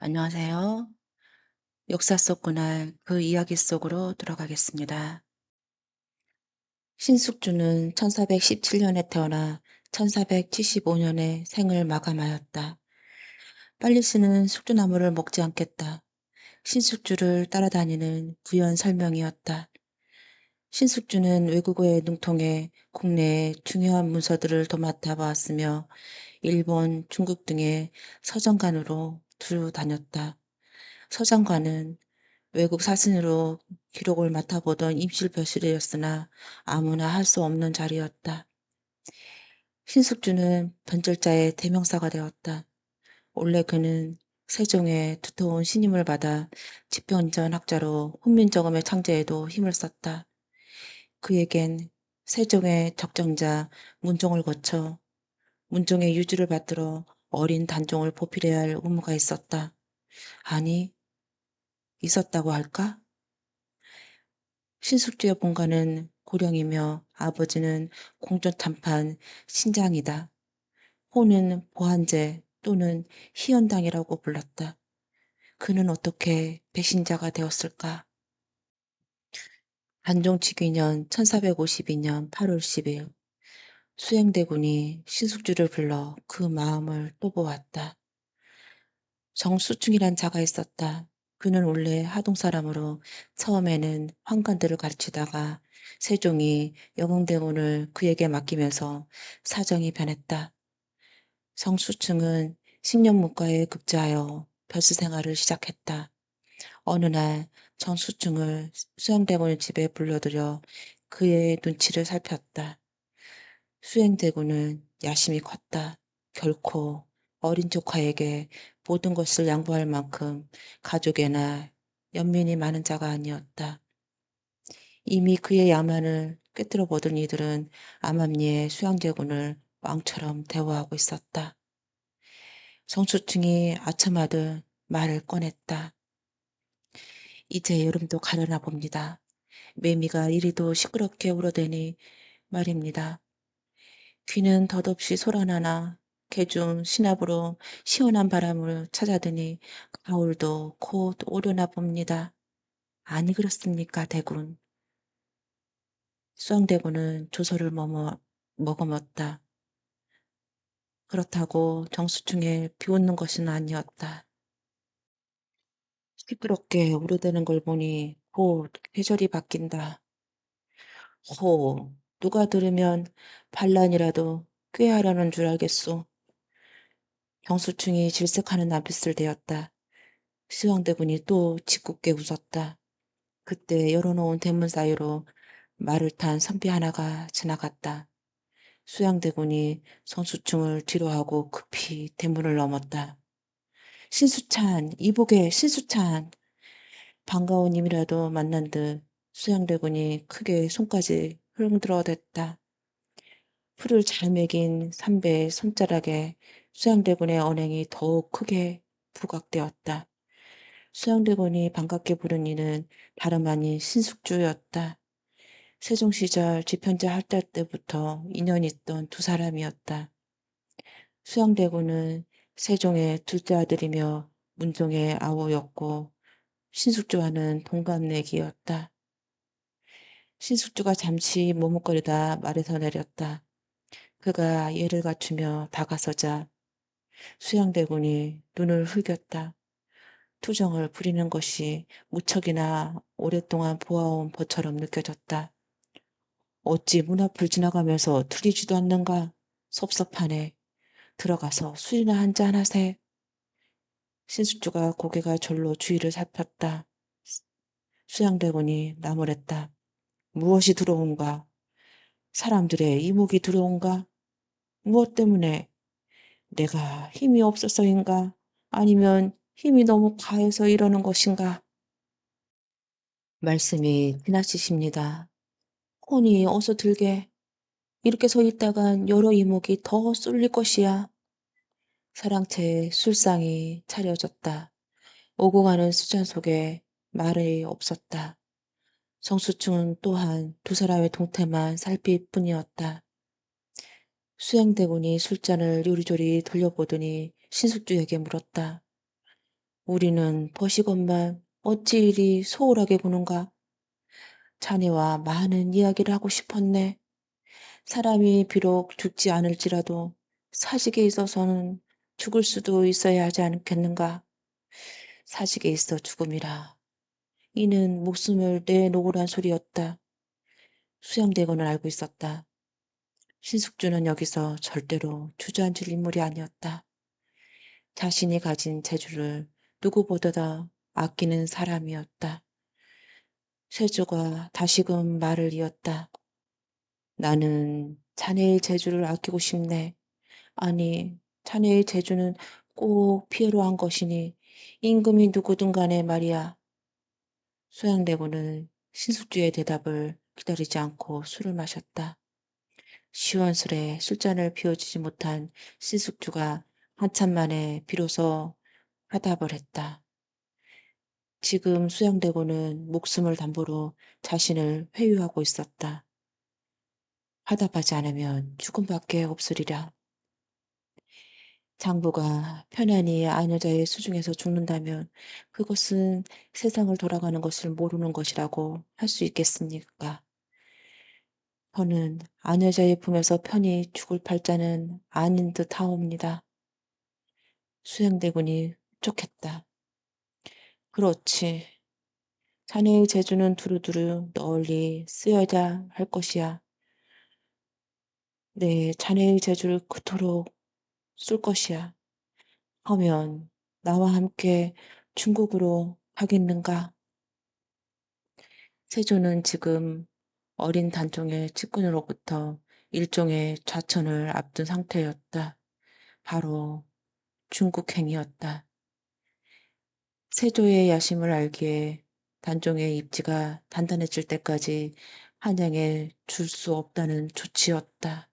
안녕하세요. 역사 속 그날 그 이야기 속으로 들어가겠습니다. 신숙주는 1417년에 태어나 1475년에 생을 마감하였다. 빨리 쓰는 숙주나무를 먹지 않겠다. 신숙주를 따라다니는 부연 설명이었다. 신숙주는 외국어에 능통해 국내의 중요한 문서들을 도맡아 보았으며 일본, 중국 등의 서정관으로 두루 다녔다. 서장관은 외국 사신으로 기록을 맡아보던 임실벼슬이었으나 아무나 할 수 없는 자리였다. 신숙주는 변절자의 대명사가 되었다. 원래 그는 세종의 두터운 신임을 받아 집현전 학자로 훈민정음의 창제에도 힘을 썼다. 그에겐 세종의 적정자 문종을 거쳐 문종의 유주를 받들어 어린 단종을 보필해야 할 의무가 있었다. 아니, 있었다고 할까? 신숙주의 본가는 고령이며 아버지는 공전탄판 신장이다. 호는 보한제 또는 희연당이라고 불렀다. 그는 어떻게 배신자가 되었을까? 단종치기년 1452년 8월 10일 수행대군이 신숙주를 불러 그 마음을 또 보았다. 정수충이란 자가 있었다. 그는 원래 하동 사람으로 처음에는 환관들을 가르치다가 세종이 영흥대군을 그에게 맡기면서 사정이 변했다. 정수충은 식년문과에 급제하여 벼슬 생활을 시작했다. 어느 날 정수충을 수양대군 집에 불러들여 그의 눈치를 살폈다. 수행대군은 야심이 컸다. 결코 어린 조카에게 모든 것을 양보할 만큼 가족에나 연민이 많은 자가 아니었다. 이미 그의 야만을 꿰뚫어 보던 이들은 암암리의 수양제군을 왕처럼 대우하고 있었다. 성수충이 아첨하듯 말을 꺼냈다. 이제 여름도 가려나 봅니다. 매미가 이리도 시끄럽게 울어대니 말입니다. 귀는 덧없이 소란하나 개중 신압으로 시원한 바람을 찾아드니 가을도 곧 오려나 봅니다. 아니 그렇습니까 대군. 수왕대군은 조서를 머금었다. 그렇다고 정수충에 비웃는 것은 아니었다. 시끄럽게 우려대는 걸 보니 곧 계절이 바뀐다. 호, 누가 들으면 반란이라도 꾀하려는 줄 알겠소. 경수충이 질색하는 앞빛을 대었다. 수왕대군이 또 짓궂게 웃었다. 그때 열어놓은 대문 사이로 말을 탄 선비 하나가 지나갔다. 수양대군이 성수충을 뒤로하고 급히 대문을 넘었다. 신수찬, 이복의 신수찬. 반가운 님이라도 만난 듯 수양대군이 크게 손까지 흐름들어댔다. 풀을 잘 매긴 삼배의 손자락에 수양대군의 언행이 더욱 크게 부각되었다. 수양대군이 반갑게 부른 이는 다름 아닌 신숙주였다. 세종 시절 집현자 할달 때부터 인연이 있던 두 사람이었다. 수양대군은 세종의 둘째 아들이며 문종의 아우였고 신숙주와는 동갑내기였다. 신숙주가 잠시 머뭇거리다 말에서 내렸다. 그가 예를 갖추며 다가서자 수양대군이 눈을 흘겼다. 투정을 부리는 것이 무척이나 오랫동안 보아온 법처럼 느껴졌다. 어찌 문 앞을 지나가면서 들리지도 않는가? 섭섭하네. 들어가서 술이나 한잔 하세. 신숙주가 고개가 절로 주위를 살폈다. 수양대군이 나무랬다. 무엇이 들어온가? 사람들의 이목이 들어온가? 무엇 때문에? 내가 힘이 없어서인가? 아니면 힘이 너무 과해서 이러는 것인가? 말씀이 지나치십니다. 혼이 어서 들게. 이렇게 서 있다간 여러 이목이 더 쏠릴 것이야. 사랑채의 술상이 차려졌다. 오고 가는 수잔 속에 말이 없었다. 성수충은 또한 두 사람의 동태만 살필 뿐이었다. 수행대군이 술잔을 요리조리 돌려보더니 신숙주에게 물었다. 우리는 버시건만 어찌 이리 소홀하게 구는가? 자네와 많은 이야기를 하고 싶었네. 사람이 비록 죽지 않을지라도 사직에 있어서는 죽을 수도 있어야 하지 않겠는가? 사직에 있어 죽음이라. 이는 목숨을 내놓으란 소리였다. 수양대군은 알고 있었다. 신숙주는 여기서 절대로 주저앉을 인물이 아니었다. 자신이 가진 재주를 누구보다 아끼는 사람이었다. 세조가 다시금 말을 이었다. 나는 자네의 재주를 아끼고 싶네. 아니, 자네의 재주는 꼭 필요한 것이니 임금이 누구든 간에 말이야. 소양대군은 신숙주의 대답을 기다리지 않고 술을 마셨다. 시원스레 술잔을 비워주지 못한 신숙주가 한참 만에 비로소 화답을 했다. 지금 수양대군은 목숨을 담보로 자신을 회유하고 있었다. 화답하지 않으면 죽음밖에 없으리라. 장부가 편안히 아녀자의 수중에서 죽는다면 그것은 세상을 돌아가는 것을 모르는 것이라고 할 수 있겠습니까? 저는 아녀자의 품에서 편히 죽을 팔자는 아닌 듯 하옵니다. 수양대군이 촉했다. 그렇지. 자네의 재주는 두루두루 널리 쓰여야 할 것이야. 네, 자네의 재주를 그토록 쓸 것이야. 하면 나와 함께 중국으로 가겠는가? 세조는 지금 어린 단종의 측근으로부터 일종의 좌천을 앞둔 상태였다. 바로 중국행이었다. 세조의 야심을 알기에 단종의 입지가 단단해질 때까지 한양에 줄 수 없다는 조치였다.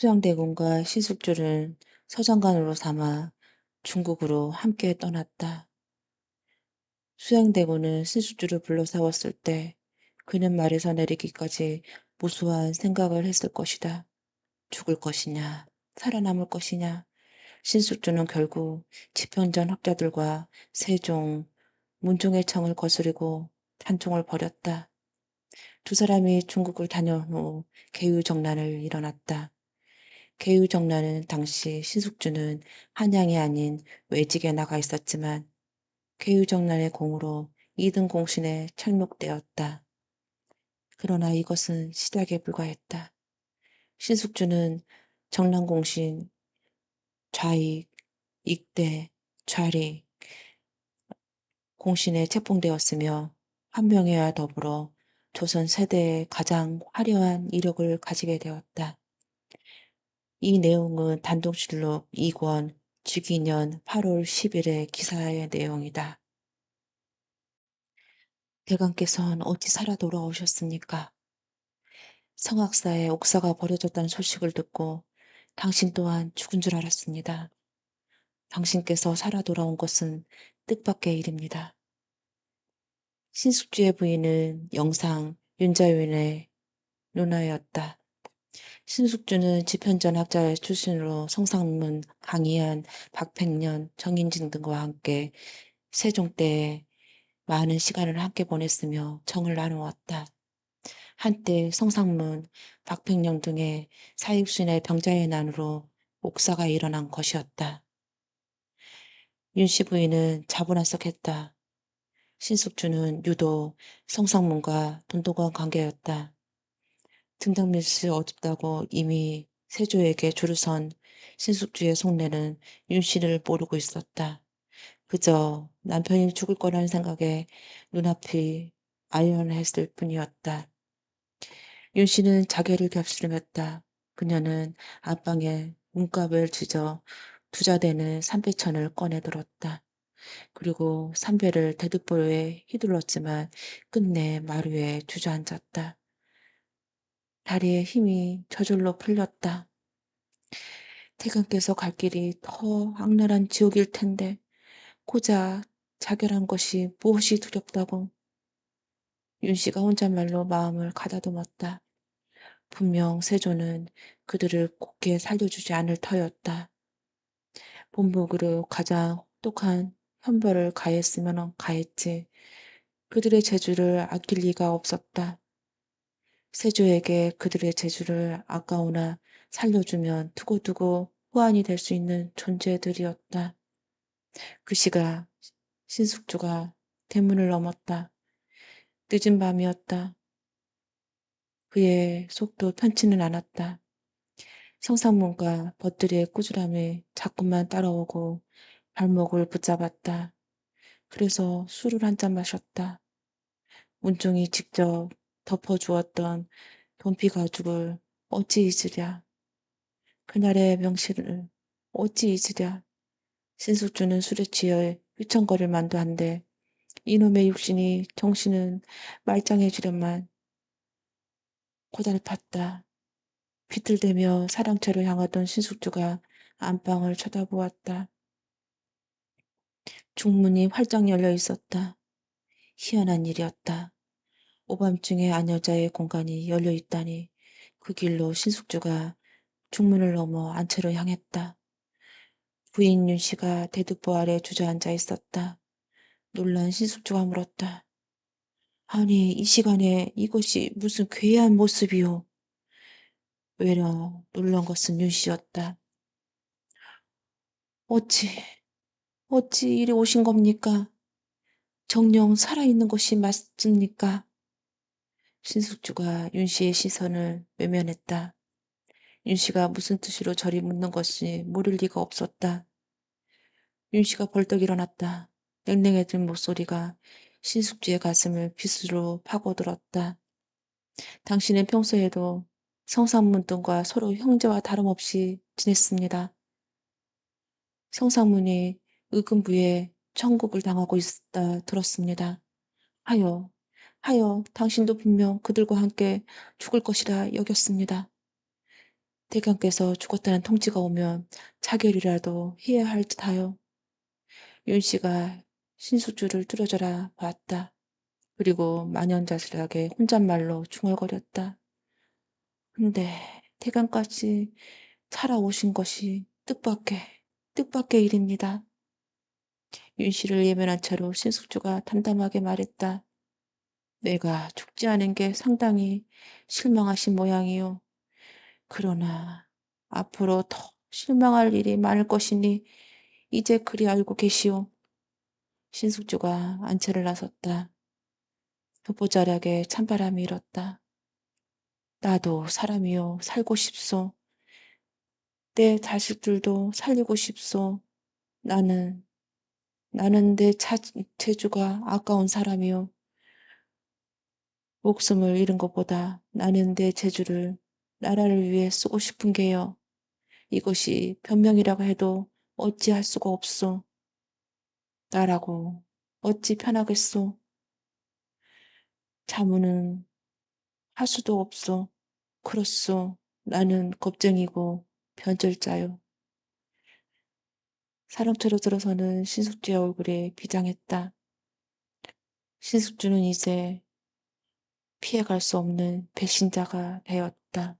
수양대군과 신숙주를 서장관으로 삼아 중국으로 함께 떠났다. 수양대군은 신숙주를 불러 세웠을 때 그는 말에서 내리기까지 무수한 생각을 했을 것이다. 죽을 것이냐, 살아남을 것이냐. 신숙주는 결국 지평전 학자들과 세종, 문종의 청을 거스르고 단종을 벌였다. 두 사람이 중국을 다녀온 후 개유정난을 일어났다. 개유정난은 당시 신숙주는 한양이 아닌 외직에 나가 있었지만 개유정난의 공으로 이등 공신에 착록되었다. 그러나 이것은 시작에 불과했다. 신숙주는 정난공신, 좌익, 익대, 좌리 공신에 책봉되었으며 한명회와 더불어 조선 세대의 가장 화려한 이력을 가지게 되었다. 이 내용은 단독실록 2권 주기년 8월 10일의 기사의 내용이다. 대감께서는 어찌 살아 돌아오셨습니까? 성악사에 옥사가 버려졌다는 소식을 듣고 당신 또한 죽은 줄 알았습니다. 당신께서 살아 돌아온 것은 뜻밖의 일입니다. 신숙주의 부인은 영상 윤자윤의 누나였다. 신숙주는 지편전 학자 출신으로 성상문, 강희안, 박팽년, 정인진 등과 함께 세종 때 많은 시간을 함께 보냈으며 정을 나누었다. 한때 성상문, 박팽령 등의 사익순의 병자의 난으로 옥사가 일어난 것이었다. 윤씨 부인은 자분한석했다. 신숙주는 유독 성상문과 돈독한 관계였다. 등장밀시 어둡다고 이미 세조에게 줄을 선 신숙주의 속내는 윤 씨를 모르고 있었다. 그저 남편이 죽을 거라는 생각에 눈앞이 아연했을 뿐이었다. 윤 씨는 자괴를 겹치렸다. 그녀는 안방에 문갑을 찢어 투자되는 삼배천을 꺼내 들었다. 그리고 삼배를 대두보에 휘둘렀지만 끝내 마루에 주저앉았다. 다리에 힘이 저절로 풀렸다. 태강께서 갈 길이 더 악랄한 지옥일 텐데 고작 자결한 것이 무엇이 두렵다고 윤 씨가 혼잣말로 마음을 가다듬었다. 분명 세조는 그들을 곱게 살려주지 않을 터였다. 본복으로 가장 혹독한 형벌을 가했으면 가했지. 그들의 재주를 아낄 리가 없었다. 세조에게 그들의 재주를 아까우나 살려주면 두고두고 후환이 될 수 있는 존재들이었다. 그 시각 신숙주가 대문을 넘었다. 늦은 밤이었다. 그의 속도 편치는 않았다. 성상문과 벗들이의 꾸지람이 자꾸만 따라오고 발목을 붙잡았다. 그래서 술을 한 잔 마셨다. 문종이 직접 덮어주었던 돈피 가죽을 어찌 잊으랴. 그날의 명실을 어찌 잊으랴. 신숙주는 술에 취해 휘청거릴 만도 한데 이놈의 육신이 정신은 말짱해지련만 고달팠다. 비틀대며 사랑채로 향하던 신숙주가 안방을 쳐다보았다. 중문이 활짝 열려 있었다. 희한한 일이었다. 오밤중에 아여자의 공간이 열려 있다니 그 길로 신숙주가 중문을 넘어 안채로 향했다. 부인 윤 씨가 대두보 아래 주저앉아 있었다. 놀란 신숙주가 물었다. 아니 이 시간에 이것이 무슨 괴한 모습이오. 외려 놀란 것은 윤 씨였다. 어찌 어찌 이리 오신 겁니까? 정령 살아있는 것이 맞습니까? 신숙주가 윤 씨의 시선을 외면했다. 윤 씨가 무슨 뜻으로 저리 묻는 것이 모를 리가 없었다. 윤 씨가 벌떡 일어났다. 냉랭해진 목소리가 신숙주의 가슴을 빗으로 파고들었다. 당신은 평소에도 성상문 등과 서로 형제와 다름없이 지냈습니다. 성상문이 의금부에 천국을 당하고 있다 들었습니다. 하여, 하여 당신도 분명 그들과 함께 죽을 것이라 여겼습니다. 대감께서 죽었다는 통지가 오면 자결이라도 해야 할 듯하여 윤 씨가 신수주를 뚫어져라 봤다. 그리고 만연자실하게 혼잣말로 중얼거렸다. 근데 대감까지 살아오신 것이 뜻밖의, 뜻밖의 일입니다. 윤 씨를 예면한 채로 신숙주가 담담하게 말했다. 내가 죽지 않은 게 상당히 실망하신 모양이요. 그러나 앞으로 더 실망할 일이 많을 것이니 이제 그리 알고 계시오. 신숙주가 안채를 나섰다. 혓보자락에 찬바람이 일었다. 나도 사람이요 살고 싶소. 내 자식들도 살리고 싶소. 나는 나는 내 자, 재주가 아까운 사람이요. 목숨을 잃은 것보다 나는 내 재주를 나라를 위해 쓰고 싶은 게요. 이것이 변명이라고 해도 어찌할 수가 없소. 나라고 어찌 편하겠소. 자문은 할 수도 없소. 그렇소. 나는 겁쟁이고 변절자요. 사람처럼 들어서는 신숙주의 얼굴에 비장했다. 신숙주는 이제 피해갈 수 없는 배신자가 되었다.